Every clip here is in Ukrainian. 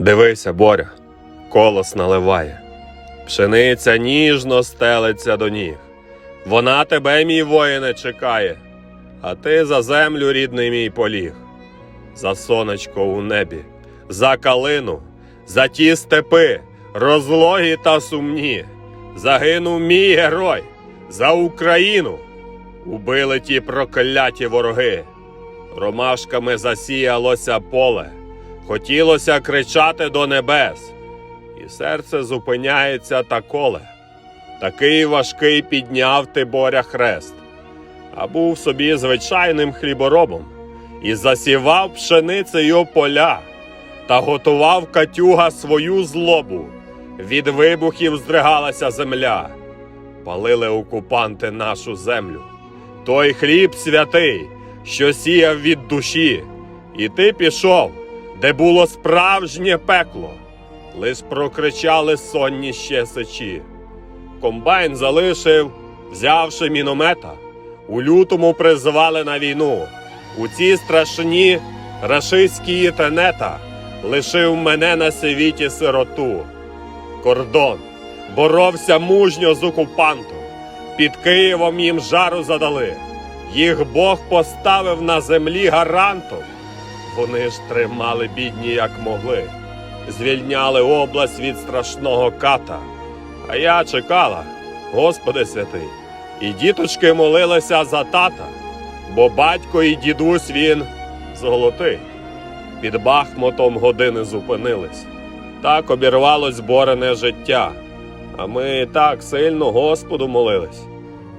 Дивися, Боря, колос наливає. Пшениця ніжно стелиться до ніг. Вона тебе, мій воїне, чекає, а ти за землю, рідний мій поліг, за сонечко у небі, за калину, за ті степи, розлогі та сумні. Загинув мій герой за Україну. Убили ті прокляті вороги. Ромашками засіялося поле, хотілося кричати до небес, і серце зупиняється та коле. Такий важкий підняв ти боря хрест, а був собі звичайним хліборобом і засівав пшеницею поля та готував катюга свою злобу. Від вибухів здригалася земля, палили окупанти нашу землю. Той хліб святий, що сіяв від душі, і ти пішов, де було справжнє пекло, лиш прокричали сонні ще сечі. Комбайн залишив, взявши міномета, у лютому призвали на війну. У ці страшні рашистські тенета лишив мене на світі сироту. Кордон боровся мужньо з окупантом. Під Києвом їм жару задали. Їх Бог поставив на землі гарантом. Вони ж тримали бідні, як могли, звільняли область від страшного ката. А я чекала, Господи святий, і діточки молилися за тата, бо батько і дідусь він золотий. Під Бахмутом години зупинились. Так обірвалось борене життя. А ми так сильно Господу молились.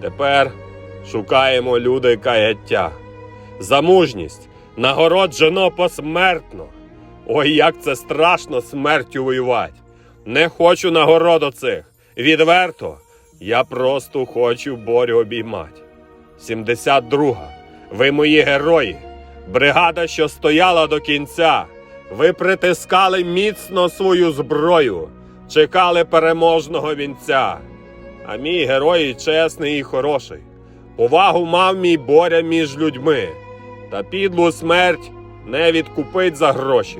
Тепер шукаємо люди каяття. За мужність нагороджено посмертно. Ой, як це страшно смертю воювати. Не хочу нагород оцих. Відверто, я просто хочу борю обіймати. 72-га. Ви мої герої. Бригада, що стояла до кінця. Ви притискали міцно свою зброю, чекали переможного вінця. А мій герой чесний і хороший. Повагу мав мій боря між людьми, та підлу смерть не відкупить за гроші.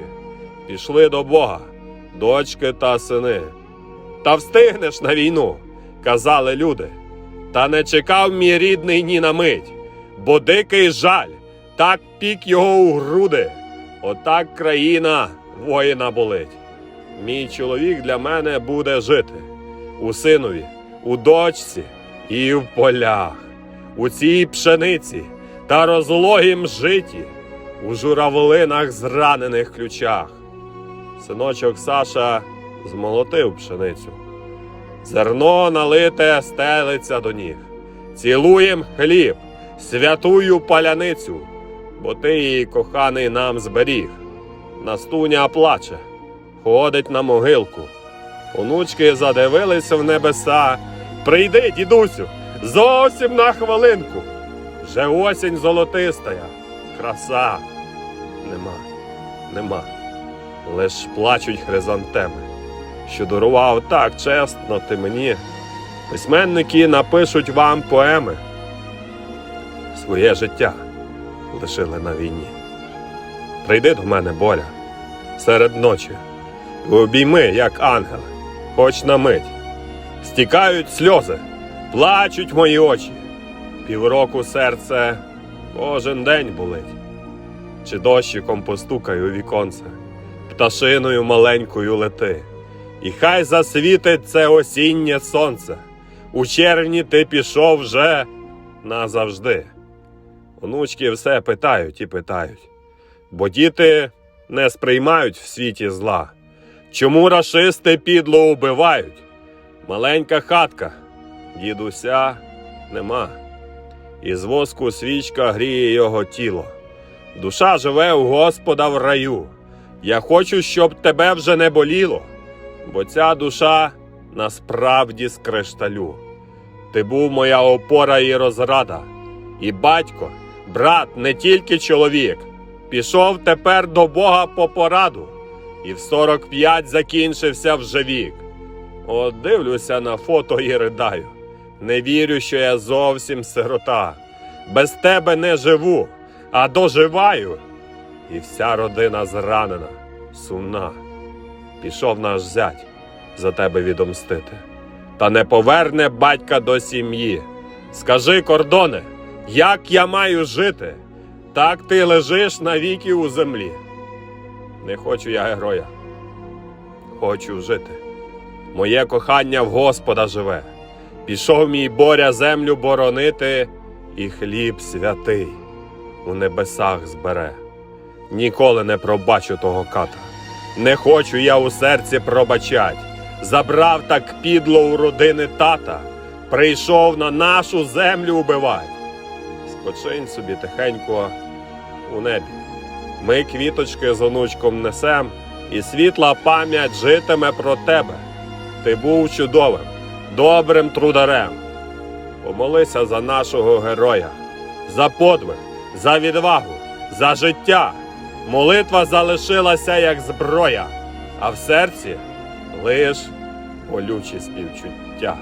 Пішли до Бога, дочки та сини. Та встигнеш на війну, казали люди. Та не чекав мій рідний ні на мить, бо дикий жаль так пік його у груди. Отак країна воїна болить. Мій чоловік для мене буде жити у синові, у дочці і в полях, у цій пшениці та розлогім житі, у журавлинах зранених ключах. Синочок Саша змолотив пшеницю. Зерно налите стелиться до ніг. Цілуєм хліб, святую паляницю, бо ти її, коханий, нам зберіг. Настуня плаче, ходить на могилку. Онучки задивились в небеса. Прийди, дідусю, зовсім на хвилинку. Вже осінь золотистая, краса. Нема, нема. Лиш плачуть хризантеми, що дарував так чесно ти мені. Письменники напишуть вам поеми. Своє життя лишили на війні. Прийди до мене, Боля, серед ночі, обійми, як ангел, хоч на мить. Стікають сльози, плачуть мої очі. Півроку серце кожен день болить. Чи дощиком постукай у віконце, пташиною маленькою лети. І хай засвітить це осіннє сонце. У червні ти пішов вже назавжди. Онучки все питають і питають, бо діти не сприймають в світі зла. Чому рашисти підло убивають? Маленька хатка, дідуся нема. Із воску свічка гріє його тіло. Душа живе у Господа в раю. Я хочу, щоб тебе вже не боліло, бо ця душа насправді з кришталю. Ти був моя опора і розрада, і батько, брат, не тільки чоловік, пішов тепер до Бога по пораду, і в 45 закінчився вже вік. От дивлюся на фото і ридаю. Не вірю, що я зовсім сирота. Без тебе не живу, а доживаю. І вся родина зранена, сумна. Пішов наш зять за тебе відомстити, та не поверне батька до сім'ї. Скажи, кордоне, як я маю жити? Так ти лежиш навіки у землі. Не хочу я героя, хочу жити. Моє кохання в Господа живе. Пішов мій боря землю боронити, і хліб святий у небесах збере. Ніколи не пробачу того ката. Не хочу я у серці пробачать. Забрав так підло у родини тата, прийшов на нашу землю убивать. Спочинь собі тихенько у небі. Ми квіточки з онучком несем, і світла пам'ять житиме про тебе. Ти був чудовим, добрим трударем. Помолися за нашого героя, за подвиг, за відвагу, за життя. Молитва залишилася як зброя, а в серці лиш болючі співчуття.